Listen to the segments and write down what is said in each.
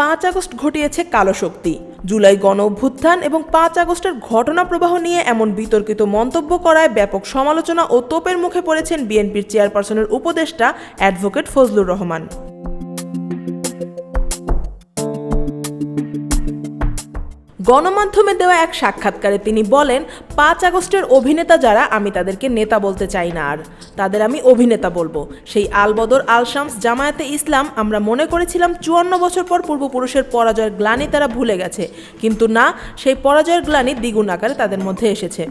পাঁচ আগস্ট ঘটিয়েছে কালো শক্তি। জুলাই গণ অভ্যুত্থান এবং পাঁচ আগস্টের ঘটনা প্রবাহ নিয়ে এমন বিতর্কিত মন্তব্য করায় ব্যাপক সমালোচনা ও তোপের মুখে পড়েছেন বিএনপির চেয়ারপারসনের উপদেষ্টা অ্যাডভোকেট ফজলুর রহমান। গণমাধ্যমে দেওয়া এক সাক্ষাৎকারে তিনি বলেন, পাঁচ আগস্টের অভিনেতা যারা, আমি তাদেরকে নেতা বলতে চাই না আর। তাদের আমি অভিনেতা বলব। সেই আলবদর আলশামস জামায়াতে ইসলাম, আমরা মনে করেছিলাম চুয়ান্ন বছর পর পূর্বপুরুষের পরাজয়ের গ্লানি তারা ভুলে গেছে। কিন্তু না, সেই পরাজয়ের গ্লানি দ্বিগুণ আকারে তাদের মধ্যে এসেছে।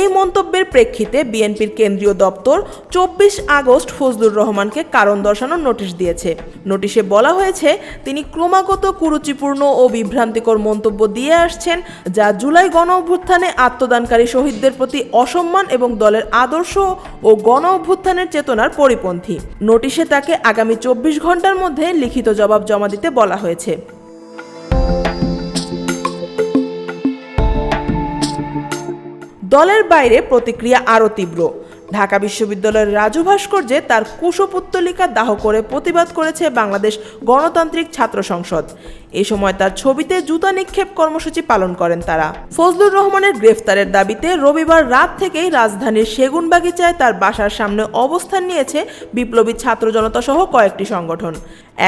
এই মন্তব্যের প্রেক্ষিতে বিএনপির কেন্দ্রীয় দপ্তর চব্বিশ আগস্ট ফজলুর রহমানকে কারণ দর্শানোর নোটিশ দিয়েছে। নোটিশে বলা হয়েছে, তিনি ক্রমাগত কুরুচিপূর্ণ ও বিভ্রান্তিকর মন্তব্য দিয়ে আসছেন, যা জুলাই গণ অভ্যুত্থানে আত্মদানকারী শহীদদের প্রতি অসম্মান এবং দলের আদর্শ ও গণ অভ্যুত্থানের চেতনার পরিপন্থী। নোটিশে তাকে আগামী চব্বিশ ঘণ্টার মধ্যে লিখিত জবাব জমা দিতে বলা হয়েছে। দলের বাইরে প্রতিক্রিয়া আরও তীব্র। ঢাকা বিশ্ববিদ্যালয়ের রাজু ভাস্কর্যে তার কুশপুত্তলিকা দাহ করে প্রতিবাদ করেছে বাংলাদেশ গণতান্ত্রিক ছাত্র সংসদ। এ সময় তার ছবিতে জুতা নিক্ষেপ কর্মসূচি পালন করেন তারা। ফজলুর রহমানের গ্রেফতারের দাবিতে রবিবার রাত থেকেই রাজধানীর সেগুন বাগিচায় তার বাসার সামনে অবস্থান নিয়েছে বিপ্লবী ছাত্র জনতা সহ কয়েকটি সংগঠন।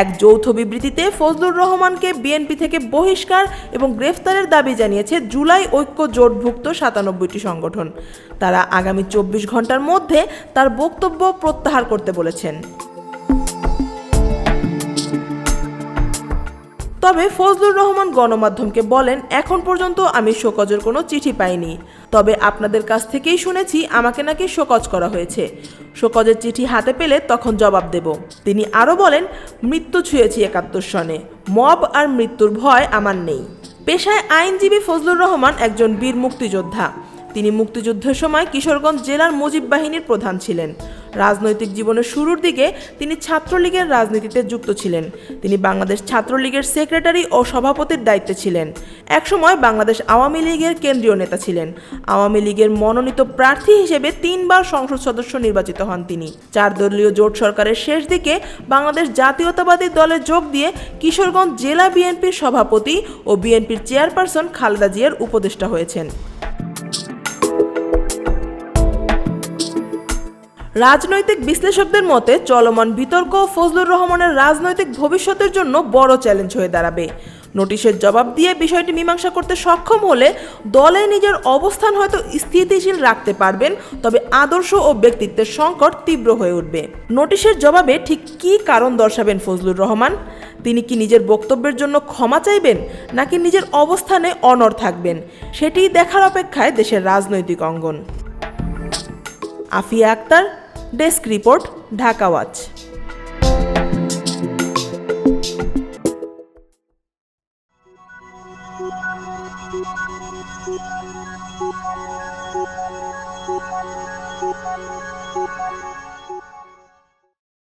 এক যৌথ বিবৃতিতে ফজলুর রহমানকে বিএনপি থেকে বহিষ্কার এবং গ্রেফতারের দাবি জানিয়েছে জুলাই ঐক্য জোটভুক্ত সাতানব্বইটি সংগঠন। তারা আগামী চব্বিশ ঘণ্টার মধ্যে তার বক্তব্য প্রত্যাহার করতে বলেছেন। তবে ফজলুর রহমান গণমাধ্যমকে বলেন, এখন পর্যন্ত আমি শোকজের কোনো চিঠি পাইনি। তবে আপনাদের কাছ থেকেই শুনেছি, আমাকে নাকি শোকজ করা হয়েছে। শোকজের চিঠি হাতে পেলে তখন জবাব দেব। তিনি আরও বলেন, মৃত্যু ছুঁয়েছি একাত্তর সনে। মব আর মৃত্যুর ভয় আমার নেই। পেশায় আইনজীবী ফজলুর রহমান একজন বীর মুক্তিযোদ্ধা। তিনি মুক্তিযুদ্ধের সময় কিশোরগঞ্জ জেলার মুজিব বাহিনীর প্রধান ছিলেন। রাজনৈতিক জীবনের শুরুর দিকে তিনি ছাত্রলীগের রাজনীতিতে যুক্ত ছিলেন। তিনি বাংলাদেশ ছাত্রলীগের সেক্রেটারি ও সভাপতির দায়িত্বে ছিলেন। একসময় বাংলাদেশ আওয়ামী লীগের কেন্দ্রীয় নেতা ছিলেন। আওয়ামী লীগের মনোনীত প্রার্থী হিসেবে তিনবার সংসদ সদস্য নির্বাচিত হন তিনি। চার দলীয় জোট সরকারের শেষ দিকে বাংলাদেশ জাতীয়তাবাদী দলে যোগ দিয়ে কিশোরগঞ্জ জেলা বিএনপির সভাপতি ও বিএনপির চেয়ারপারসন খালেদা জিয়ার উপদেষ্টা হয়েছেন। রাজনৈতিক বিশ্লেষকদের মতে চলমান বিতর্ক ফজলুর রহমানের রাজনৈতিক ভবিষ্যতের জন্য বড় চ্যালেঞ্জ হয়ে দাঁড়াবে। নোটিশের জবাব দিয়ে বিষয়টি মীমাংসা করতে সক্ষম হলে দলে নিজের অবস্থান হয়তো স্থিতিশীল রাখতে পারবেন, তবে আদর্শ ও ব্যক্তিত্বের সংকট তীব্র হয়ে উঠবে। নোটিশের জবাবে ঠিক কী কারণ দর্শাবেন ফজলুর রহমান? তিনি কি নিজের বক্তব্যের জন্য ক্ষমা চাইবেন, নাকি নিজের অবস্থানে অনর থাকবেন? সেটি দেখার অপেক্ষায় দেশের রাজনৈতিক অঙ্গন। Afia Akter desk report Dhaka watch.